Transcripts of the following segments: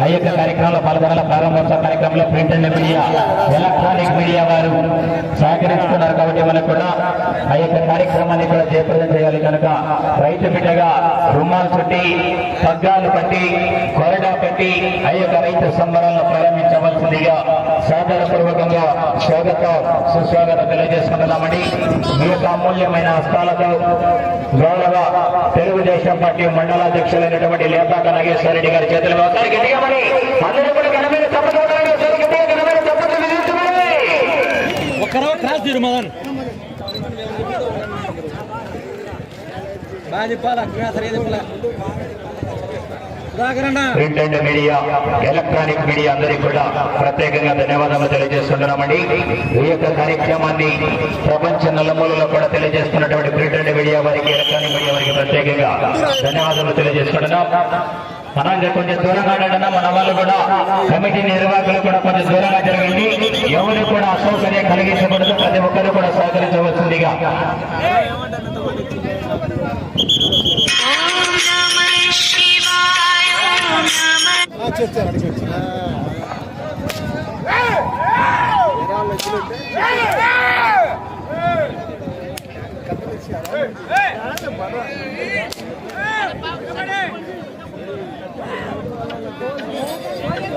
ఆ యొక్క కార్యక్రమంలో పాల్గొనాల ప్రారంభోత్సవ కార్యక్రమంలో print and media electronic media వారు సహకరిస్తున్నారు కాబట్టి మనకు కూడా ఆ యొక్క కార్యక్రమాన్ని కూడా జయప్రదం చేయాలి కనుక రైతు బిడ్డగా రుమాలు చుట్టి పగ్గాలు కట్టి కొరడా కట్టి ఆ యొక్క రైతు సంబరాలను ప్రారంభించవలసిందిగా సాదరపూర్వకంగా స్వాగతం సుస్వాగతం తెలియజేసుకుంటున్నామని మీ యొక్క అమూల్యమైన హస్తాలతో గౌరవ తెలుగుదేశం పార్టీ మండలాధ్యక్షులైనటువంటి లేపాక నాగేశ్వర రెడ్డి గారి చేతులు ఒకసారి గట్టిగా మరి అందరూ కూడా ఘనమైన చప్పట్లు కొట్టాలి. ఒకసారి గట్టిగా ఘనమైన చప్పట్లు విధించమని. ఒక్కరో క్రాస్ తీరు మదన్. బాగా చెప్పాలా సరే చెప్పలే సుధాకరణ print and media electronic media అందరికీ కూడా ప్రత్యేకంగా ధన్యవాదాలు తెలియజేస్తున్నామండి. ఈ యొక్క కార్యక్రమాన్ని ప్రపంచ నలుమూలలో కూడా తెలియజేస్తున్నటువంటి ప్రింట్ అండ్ మీడియా వారికి ఎలక్ట్రానిక్ మీడియా వారికి ప్రత్యేకంగా ధన్యవాదాలు తెలియజేస్తున్నాం అలాగే కొంచెం దూరంగా ఉండడం మన వాళ్ళు కూడా కమిటీ నిర్వాహకులు కూడా కొంచెం దూరంగా జరగండి ఎవరు కూడా అసౌకర్యం కలిగించకూడదు ప్రతి ఒక్కరు కూడా సహకరించవలసిందిగా ఓం Yeah.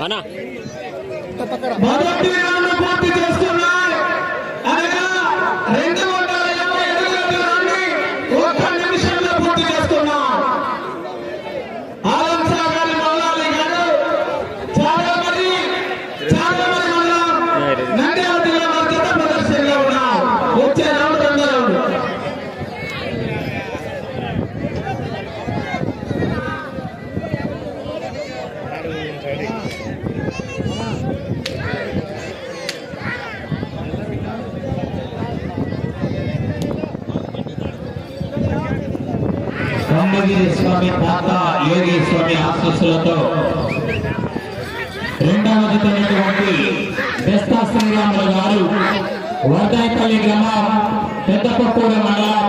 అన్నా. మొదటి పూర్తి అనగా రెండు వందల యాభై అడుగుల దూరాన్ని ఒక్క నిమిషంలో పూర్తి చేసుకున్నాం ఆలం సాగర్ మౌలాలి గారు చాలా మంది చాలా మంది ఉన్నారు నంద్యాల జిల్లా మధ్యత ప్రదర్శనలో ఉన్నారు వచ్చే రౌండ్ రెండో రౌండ్ బ్రహ్మగిరి స్వామి తాత యోగి స్వామి ఆశస్సులతో రెండవది జతమైనటువంటి బెస్తా శ్రీరాములు గారు వర్దాయపల్లి గ్రామం పెద్దపక్కూడ మండలం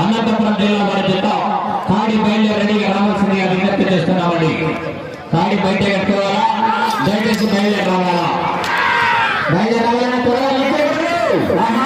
అనంతపురం జిల్లా వారి చేత కాడి బయలు రెడీగా రావాల్సిందిగా విజ్ఞప్తి చేస్తున్నామండి. కాడి బయట కట్టుకోవాలా? దయచేసి బయలు రావాలా బయలు రావాలని త్వరగా నిలిచేయండి. ఆహా!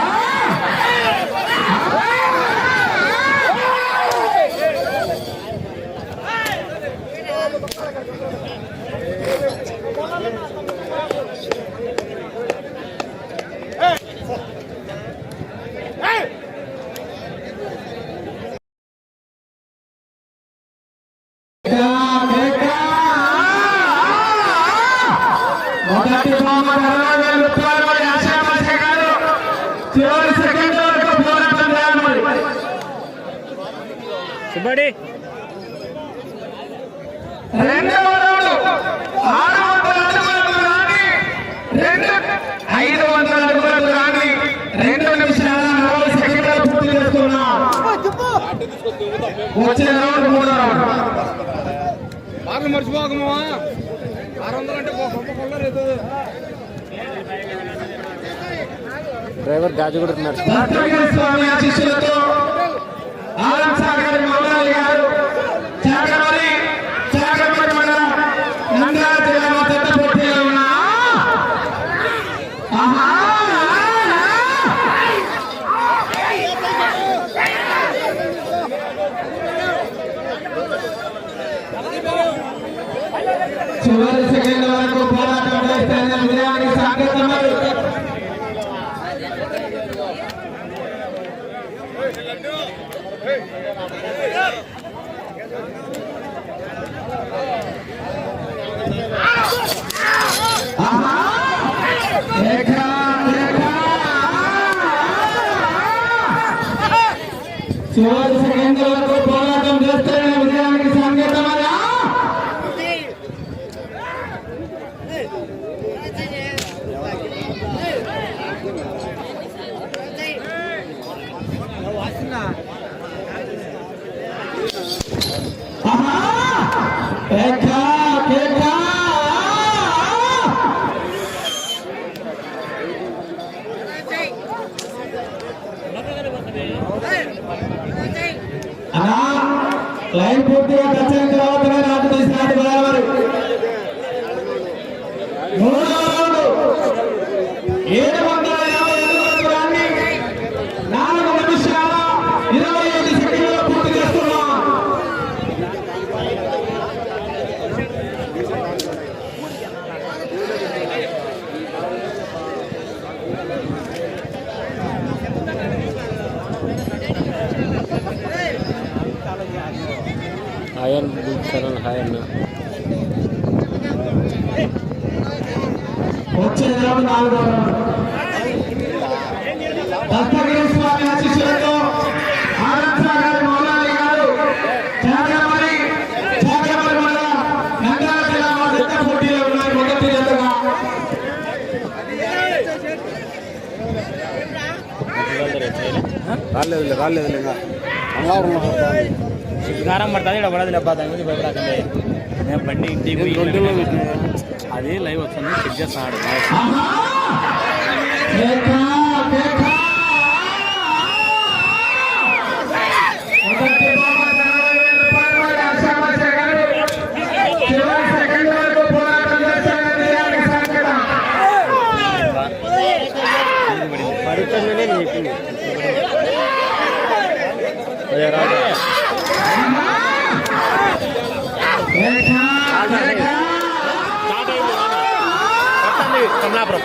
మొదటి బహుమతి అరవై వేల రూపాయలు మరి ఆశామాష గారు చివరి సెకండ్ వరకు పోరాటం చేయాలి మరి. రెండు. ఐదు వందల అడుగులకు రాని రెండు నిమిషాల నలభై సెకండ్లు పూర్తి చేసుకున్నాం. వచ్చే రౌండ్ మూడో రౌండ్. బాగా మర్చిపోకమా ఆరు వందలు అంటే కొల్లలేదు డ్రైవర్ గాజుగూడ స్వామి శివాజీ సంఘం పోరాటం చేస్తారని দিয়ে గారం పడుతుంది ఇక్కడ పడదు డబ్బా దాని గురించి భయపడకండి. నేను బండి ఇంటికి అదే లైవ్ వచ్చింది చెక్ చేస్తాడు పడుతుందనే నీకు. రాజే రాజే కమలాపురం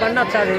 బండి వచ్చాది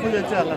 খুঁজেছে আল্লাহ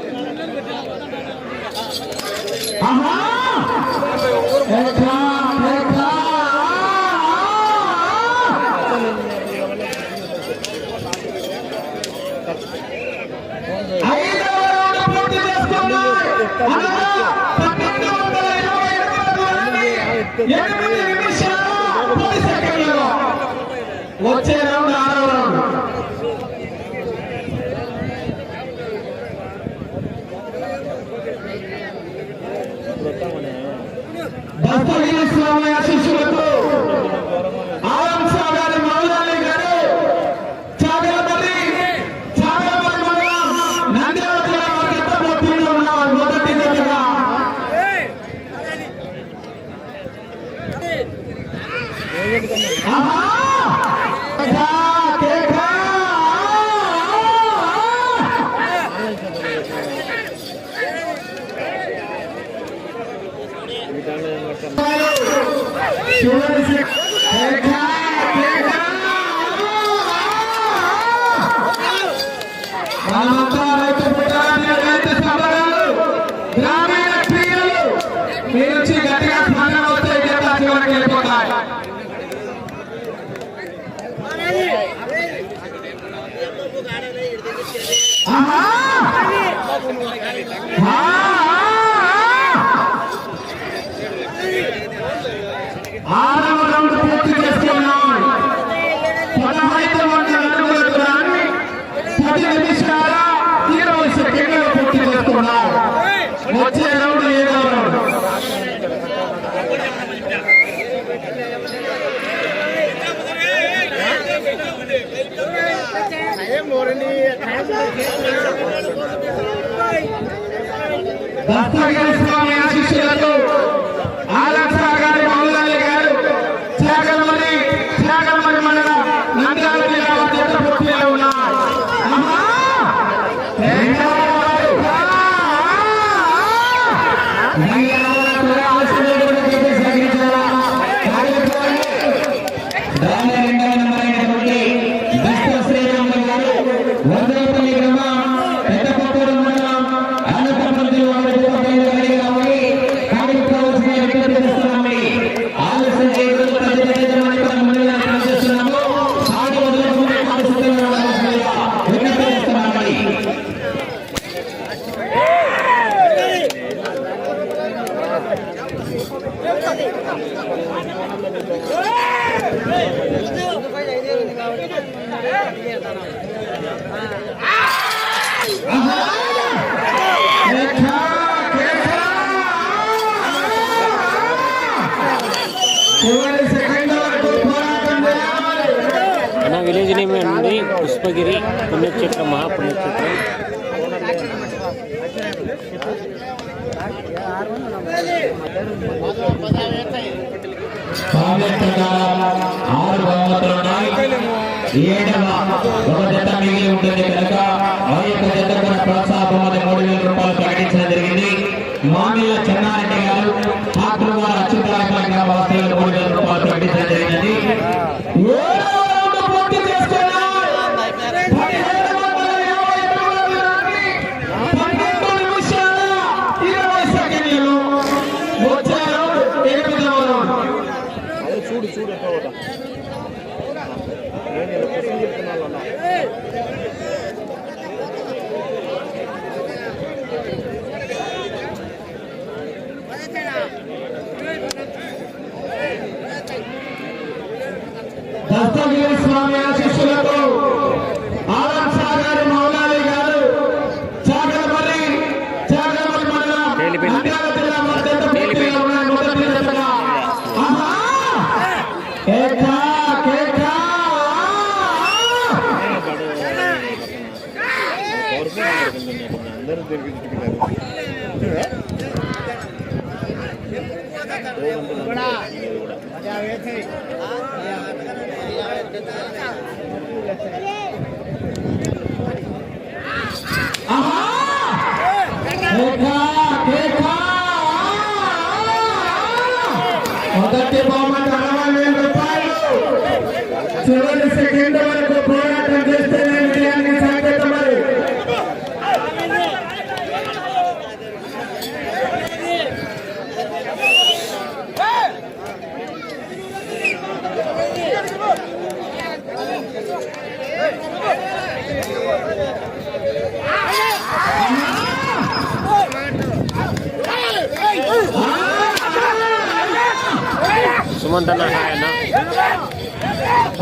ఎనిమిది నిమిషాలు పది సెకండ్లు. వచ్చే రౌండ్ ఆరో రౌండ్. భక్తులు స్వామి हाँ భక్తుల స్వామి ఆశిష్యులతో ವಿಲೇಜ್ ನೇಮ್ ಅಂದರೆ ಪುಷ್ಪಗಿರಿ ಪುಣ್ಯಕ್ಷೇತ್ರ ಮಹಾಪುಣ್ಯಕ್ಷೇತ್ರ ಯಾರು ఆరు ఒక జత మిగిలి ఉంటుంది కనుక ఆ చెన్నారెడ్డి గారు ఠాకూర్ గారు అచ్యుతరాజు గారు केठा केठा बड़ा मज़ा आवे చివరి సెకండ్ వరకు పోరాటం చేస్తేనే విజయానికి సంకేతం మరి. సుమంత్ అన్న.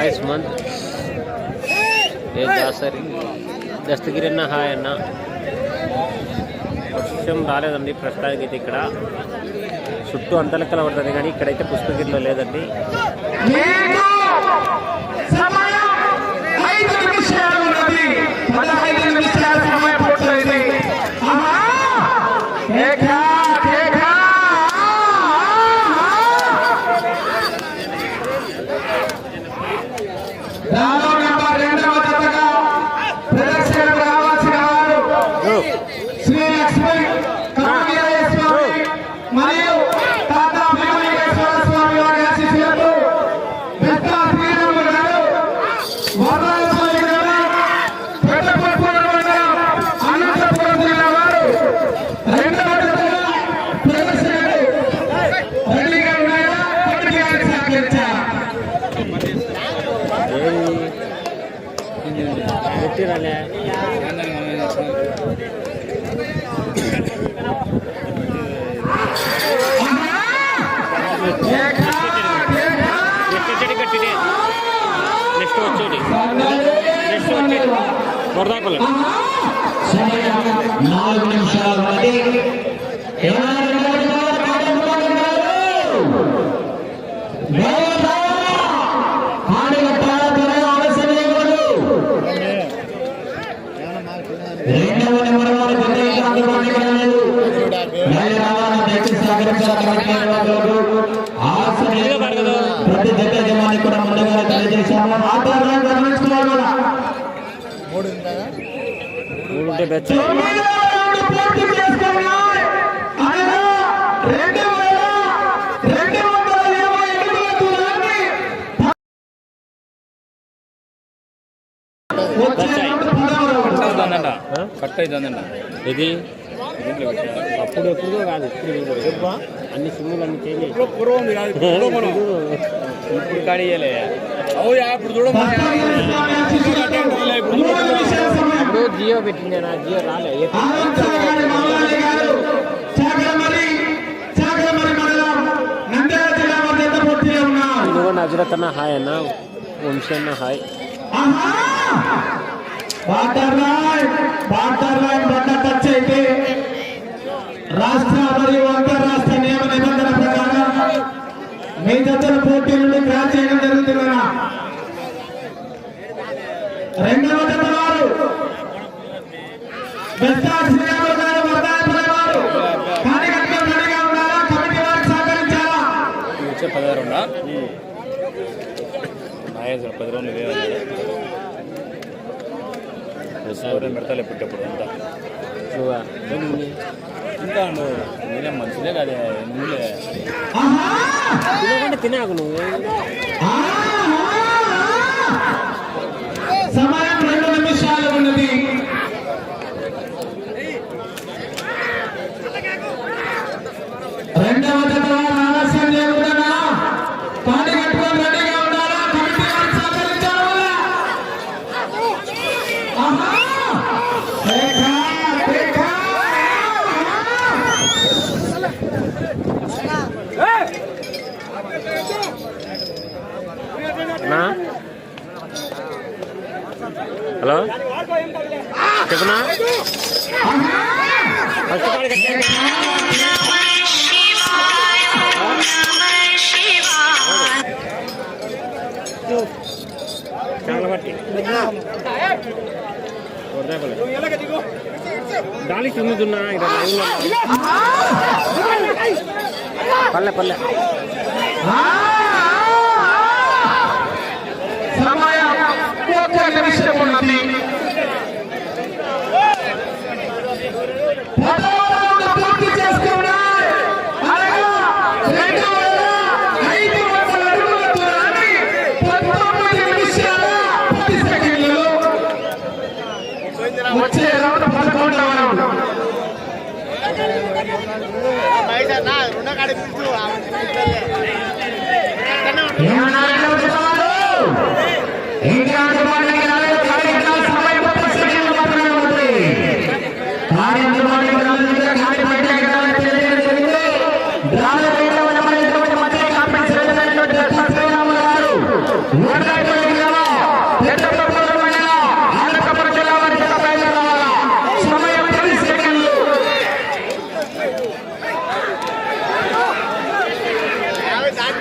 హాయ్ సుమంత్ ఏ దాసరి దస్తగిరి అన్న హాయ్ అన్న. వర్షం రాలేదండి ప్రస్తుతానికి అయితే ఇక్కడ. చుట్టూ అంతలెక్కల పడుతుంది కానీ ఇక్కడైతే పుష్పగిరిలో లేదండి. సమయం. నాలుగు నిమిషాల బెచ్చ కట్ అవుతుందండి ఇది? అప్పుడు ఎప్పుడో కాదు ఇప్పుడు చెప్పా అన్ని సిమ్ములు అన్ని చేయాలి ఇప్పుడు పూర్వం ఇప్పుడు కాడీయలే ఇప్పుడు ఎప్పుడో జియో పెట్టింది నా జియో రాలే ఇదిగో నజరత్ అన్న హాయ్ అన్న వంశీ హాయ్. రాష్ట్ర మరియు అంతర్రాష్ట్ర నియమ నిబంధన ప్రకారం మీ దగ్గర పోటీ నుండి గ్రాంట్ చేయడం జరుగుతుందన్నా రెండవ పదహారు నాయన పది రోజులు ఇదే ఎవరైనా పెడతాలే పుట్టేప్పుడు అంతా ఇంకా నువ్వు నేనే మనుషులే కాదే నువ్వులే తినాకు నువ్వు హలో చెప్పనా డాలి తిన్నుతున్నా ఇక్కడ పల్లె పల్లె ఉంటుంది వచ్చే బయట నా రెండు కాడ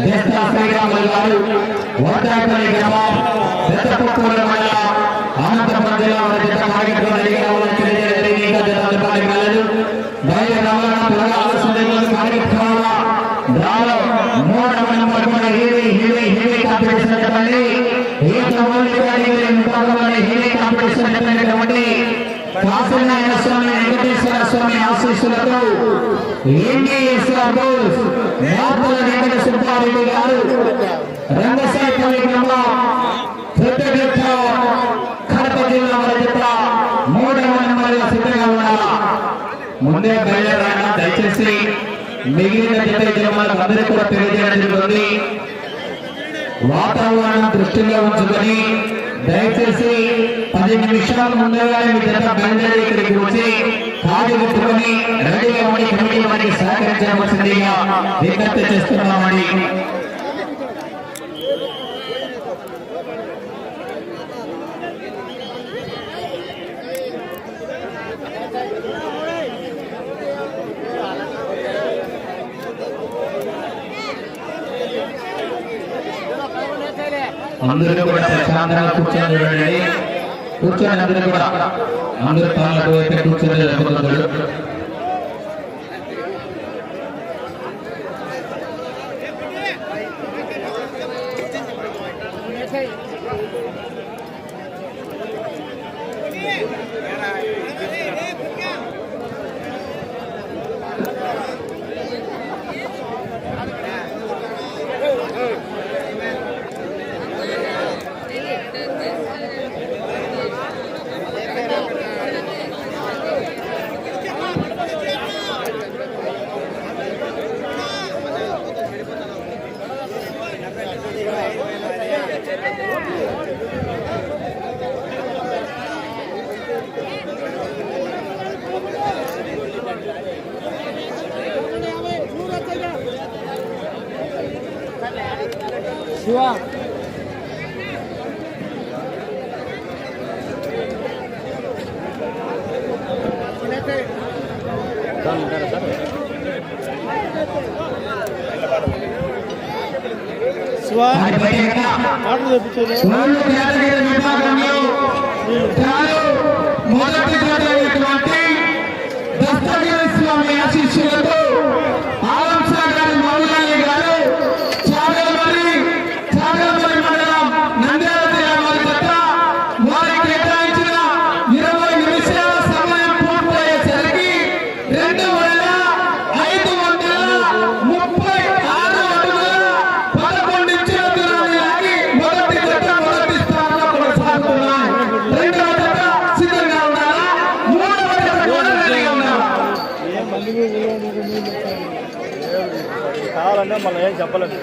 రెండవ ఘట్టమైనటువంటి దేశా శ్రీరాములు గారు ఓటాపల్లి గ్రామం దత్తపుత్తూరు మండలం అనంతపురం జిల్లా వారి జత కార్యక్రమం జరిగిన తెలియజేయగా జతపల్లి కలదు బయట రవాణా త్వరగా ఆలస్యం కార్యక్రమంలో దాలో మూడవ కాశీనారాయణ స్వామి వెంకటేశ్వర స్వామి ఆశీస్సులతో ఎన్డీఎస్ఆర్ బోస్ మార్పుల వెంకట సుబ్బారెడ్డి గారు రంగసాయిపల్లి గ్రామం పెద్దగట్ట కడప జిల్లా వారి జత మూడవ నెంబర్లో సిద్ధంగా ఉండాలా ముందే బయలుదేరాక దయచేసి మిగిలిన జత యజమానులకు అందరికీ కూడా తెలియజేయడం జరుగుతుంది. వాతావరణం దృష్టిలో ఉంచుకొని దయచేసి పది నిమిషాల ముందుగా మీ జత బయలుదేరి ఇక్కడికి వచ్చి కాదు రెడీగా ఉండి కమిటీ వారికి సహకరించవలసిందిగా విజ్ఞప్తి చేస్తున్నామని అందరూ కూడా ప్రశాంతంగా కూర్చొని చూడండి కూర్చొని అందరూ కూడా అందరూ తాళ్ళకు వైపు కూర్చొని విభాగంలో తాను మొదటి అయినటువంటి దస్తగిరి స్వామి ఆశీస్సులతో Colo-Colo.